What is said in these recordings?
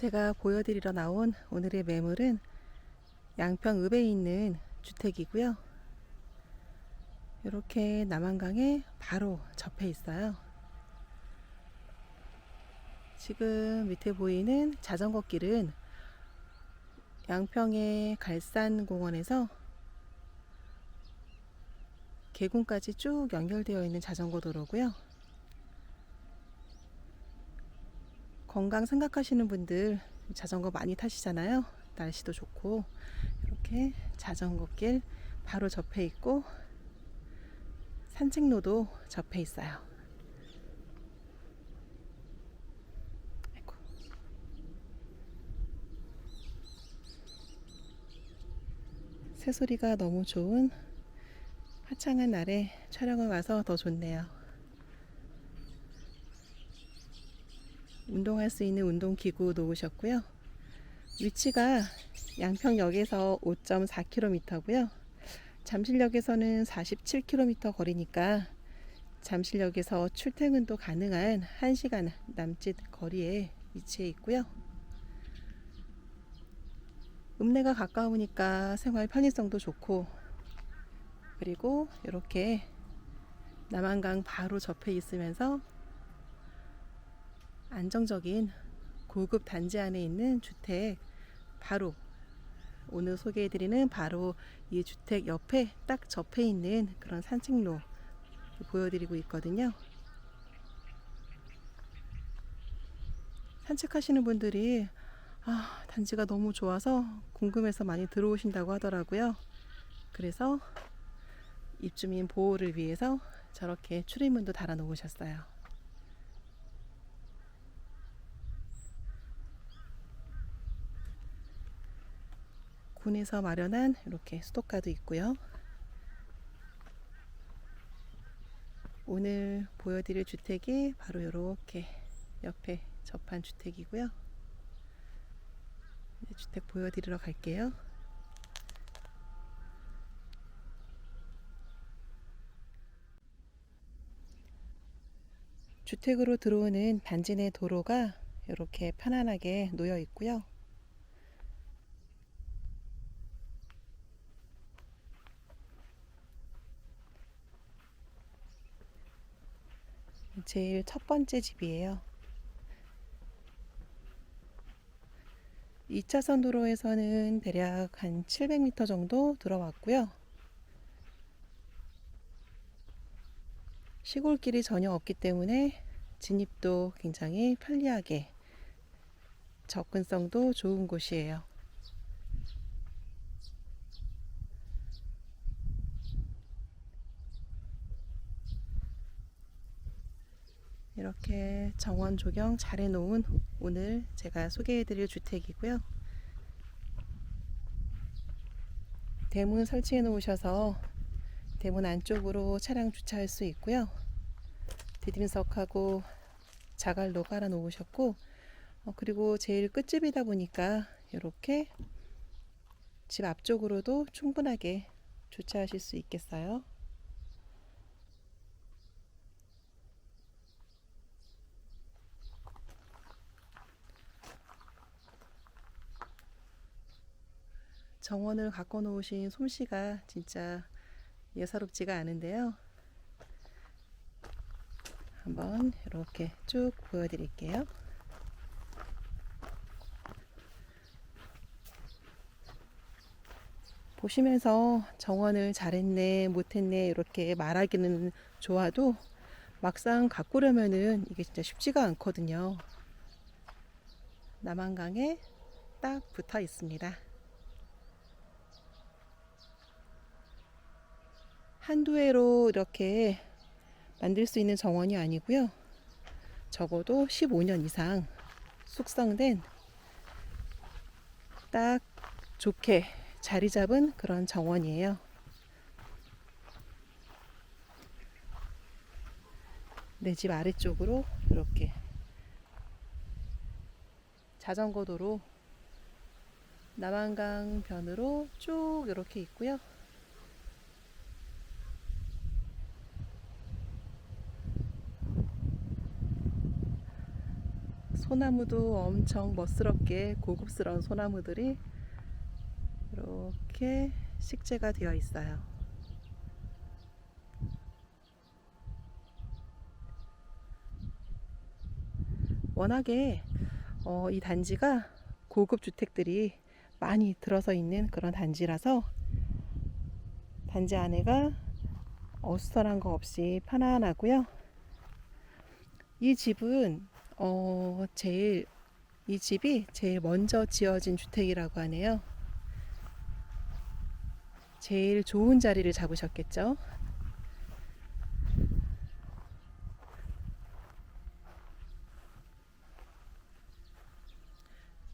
제가 보여드리러 나온 오늘의 매물은 양평 읍에 있는 주택이고요. 이렇게 남한강에 바로 접해 있어요. 지금 밑에 보이는 자전거 길은 양평의 갈산공원에서 계곡까지 쭉 연결되어 있는 자전거 도로고요. 건강 생각하시는 분들 자전거 많이 타시잖아요. 날씨도 좋고 이렇게 자전거 길 바로 접해 있고 산책로도 접해 있어요. 새소리가 너무 좋은 화창한 날에 촬영을 와서 더 좋네요. 운동할 수 있는 운동기구 놓으셨고요. 위치가 양평역에서 5.4km고요. 잠실역에서는 47km 거리니까 잠실역에서 출퇴근도 가능한 1시간 남짓 거리에 위치해 있고요. 읍내가 가까우니까 생활 편의성도 좋고 그리고 이렇게 남한강 바로 접해 있으면서 안정적인 고급 단지 안에 있는 주택 바로 오늘 소개해드리는 바로 이 주택 옆에 딱 접해 있는 그런 산책로 보여드리고 있거든요. 산책하시는 분들이 아, 단지가 너무 좋아서 궁금해서 많이 들어오신다고 하더라고요. 그래서 입주민 보호를 위해서 저렇게 출입문도 달아 놓으셨어요. 군에서 마련한 이렇게 수도가도 있고요. 오늘 보여드릴 주택이 바로 이렇게 옆에 접한 주택이고요. 주택 보여드리러 갈게요. 주택으로 들어오는 단지 내 도로가 이렇게 편안하게 놓여 있고요. 제일 첫 번째 집이에요. 2차선 도로에서는 대략 한 700m 정도 들어왔고요. 시골길이 전혀 없기 때문에 진입도 굉장히 편리하게 접근성도 좋은 곳이에요. 이렇게 정원 조경 잘 해놓은 오늘 제가 소개해드릴 주택이고요. 대문 설치해 놓으셔서 대문 안쪽으로 차량 주차할 수 있고요. 디딤석하고 자갈도 깔아 놓으셨고 어, 그리고 제일 끝집이다 보니까 이렇게 집 앞쪽으로도 충분하게 주차하실 수 있겠어요. 정원을 갖고 놓으신 솜씨가 진짜 예사롭지가 않은데요. 한번 이렇게 쭉 보여드릴게요. 보시면서 정원을 잘했네, 못했네, 이렇게 말하기는 좋아도 막상 가꾸려면은 이게 진짜 쉽지가 않거든요. 남한강에 딱 붙어 있습니다. 한두 해로 이렇게 만들 수 있는 정원이 아니고요. 적어도 15년 이상 숙성된 딱 좋게 자리 잡은 그런 정원이에요. 내 집 아래쪽으로 이렇게 자전거 도로 남한강 변으로 쭉 이렇게 있고요. 소나무도 엄청 멋스럽게 고급스러운 소나무들이 이렇게 식재가 되어 있어요. 워낙에 어, 이 단지가 고급 주택들이 많이 들어서 있는 그런 단지라서 단지 안에가 어수선한 거 없이 편안하고요. 이 집은 어, 제일 이 집이 제일 먼저 지어진 주택이라고 하네요. 제일 좋은 자리를 잡으셨겠죠.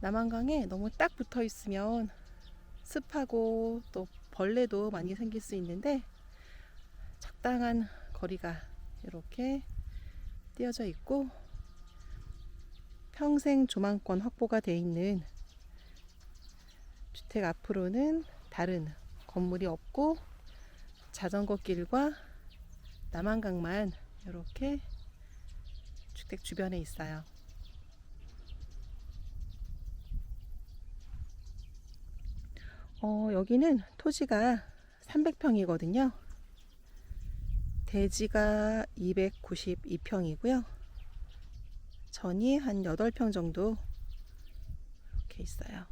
남한강에 너무 딱 붙어 있으면 습하고 또 벌레도 많이 생길 수 있는데 적당한 거리가 이렇게 띄어져 있고 평생 조망권 확보가 돼 있는 주택 앞으로는 다른 건물이 없고 자전거 길과 남한강만 이렇게 주택 주변에 있어요. 어, 여기는 토지가 300평이거든요. 대지가 292평이고요. 전이 한 8평 정도 이렇게 있어요.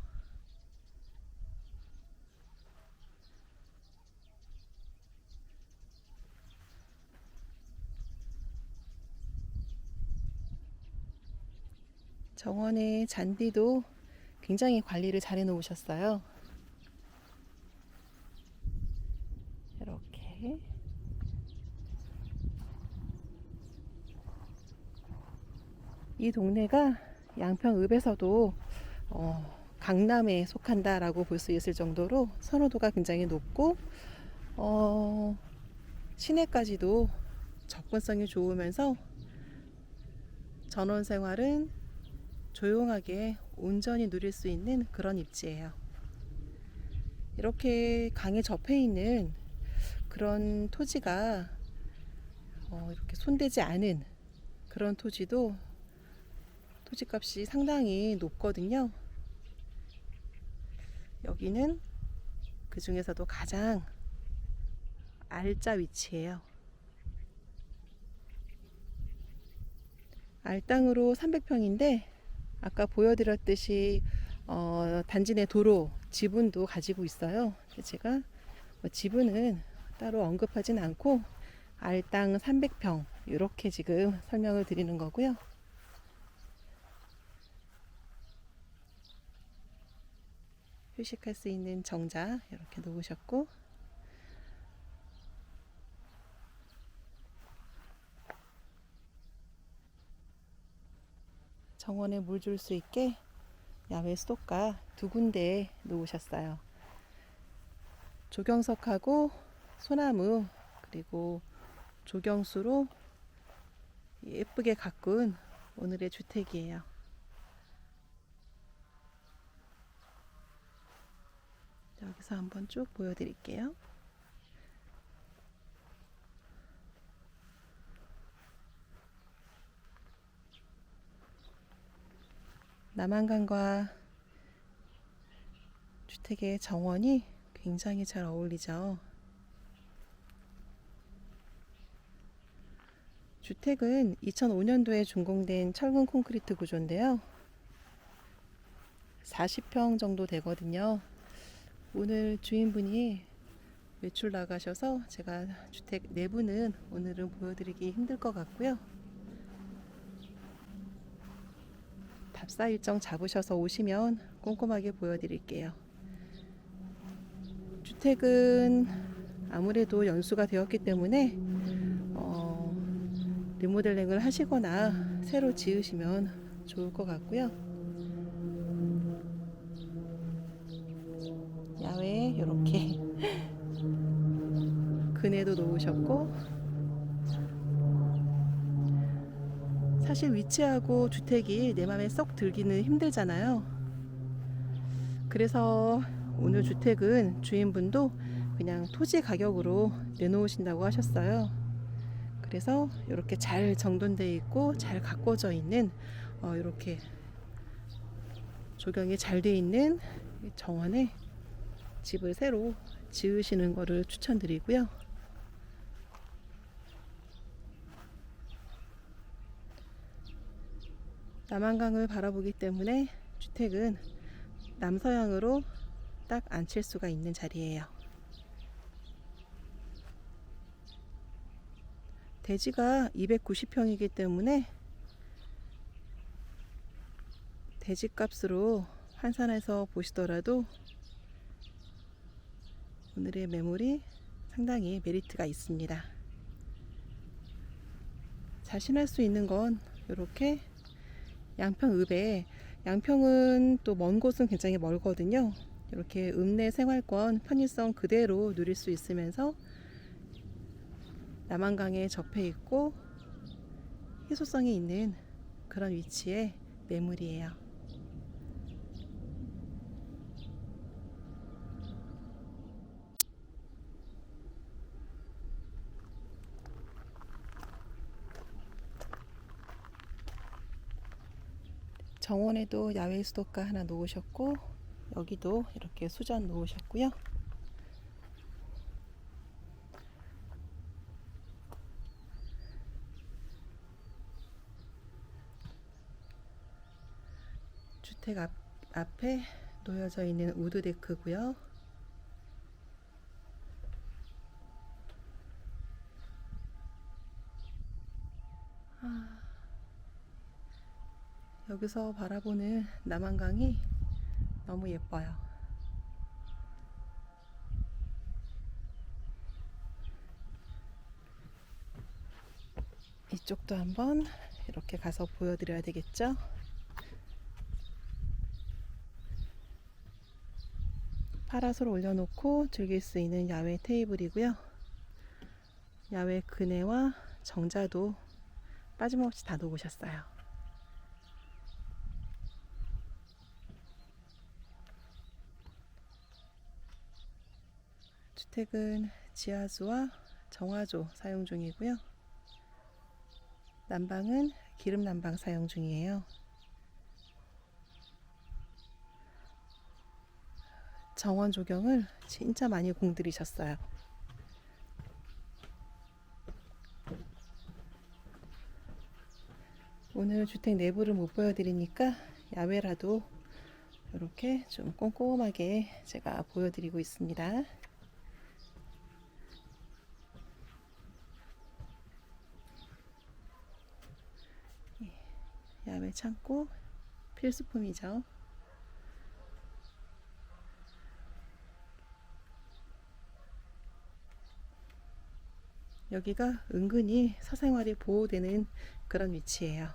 정원의 잔디도 굉장히 관리를 잘 해놓으셨어요. 이렇게 이 동네가 양평읍에서도 어, 강남에 속한다라고 볼 수 있을 정도로 선호도가 굉장히 높고 어, 시내까지도 접근성이 좋으면서 전원 생활은 조용하게 온전히 누릴 수 있는 그런 입지예요. 이렇게 강에 접해 있는 그런 토지가 어, 이렇게 손대지 않은 그런 토지도 토지값이 상당히 높거든요. 여기는 그 중에서도 가장 알짜 위치예요. 알땅으로 300평인데 아까 보여드렸듯이 어, 단지 내 도로 지분도 가지고 있어요. 제가 뭐 지분은 따로 언급하진 않고 알땅 300평 이렇게 지금 설명을 드리는 거고요. 휴식할 수 있는 정자 이렇게 놓으셨고 정원에 물 줄 수 있게 야외 수도가 두 군데 놓으셨어요. 조경석하고 소나무 그리고 조경수로 예쁘게 가꾼 오늘의 주택이에요. 여기서 한번 쭉 보여드릴게요. 남한강과 주택의 정원이 굉장히 잘 어울리죠. 주택은 2005년도에 준공된 철근 콘크리트 구조인데요. 40평 정도 되거든요. 오늘 주인분이 외출 나가셔서 제가 주택 내부는 오늘은 보여드리기 힘들 것 같고요. 답사 일정 잡으셔서 오시면 꼼꼼하게 보여드릴게요. 주택은 아무래도 연수가 되었기 때문에 어, 리모델링을 하시거나 새로 지으시면 좋을 것 같고요. 이렇게 그네도 놓으셨고 사실 위치하고 주택이 내 맘에 쏙 들기는 힘들잖아요. 그래서 오늘 주택은 주인분도 그냥 토지 가격으로 내놓으신다고 하셨어요. 그래서 이렇게 잘 정돈되어 있고 잘 가꿔져 있는 어, 이렇게 조경이 잘 돼 있는 정원에 집을 새로 지으시는 거를 추천드리고요. 남한강을 바라보기 때문에 주택은 남서향으로 딱 앉힐 수가 있는 자리예요. 대지가 290평이기 때문에 대지 값으로 환산해서 보시더라도 오늘의 매물이 상당히 메리트가 있습니다. 자신할 수 있는 건 이렇게 양평읍에 양평은 또 먼 곳은 굉장히 멀거든요. 이렇게 읍내 생활권 편의성 그대로 누릴 수 있으면서 남한강에 접해 있고 희소성이 있는 그런 위치의 매물이에요. 정원에도 야외 수도가 하나 놓으셨고 여기도 이렇게 수전 놓으셨고요. 주택 앞, 앞에 놓여져 있는 우드 데크고요. 아, 여기서 바라보는 남한강이 너무 예뻐요. 이쪽도 한번 이렇게 가서 보여드려야 되겠죠? 파라솔 올려놓고 즐길 수 있는 야외 테이블이고요. 야외 그네와 정자도 빠짐없이 다 놓으셨어요. 주택은 지하수와 정화조 사용 중이고요. 난방은 기름 난방 사용 중이에요. 정원 조경을 진짜 많이 공들이셨어요. 오늘 주택 내부를 못 보여드리니까 야외라도 이렇게 좀 꼼꼼하게 제가 보여드리고 있습니다. 야외 창고 필수품이죠. 여기가 은근히 사생활이 보호되는 그런 위치예요.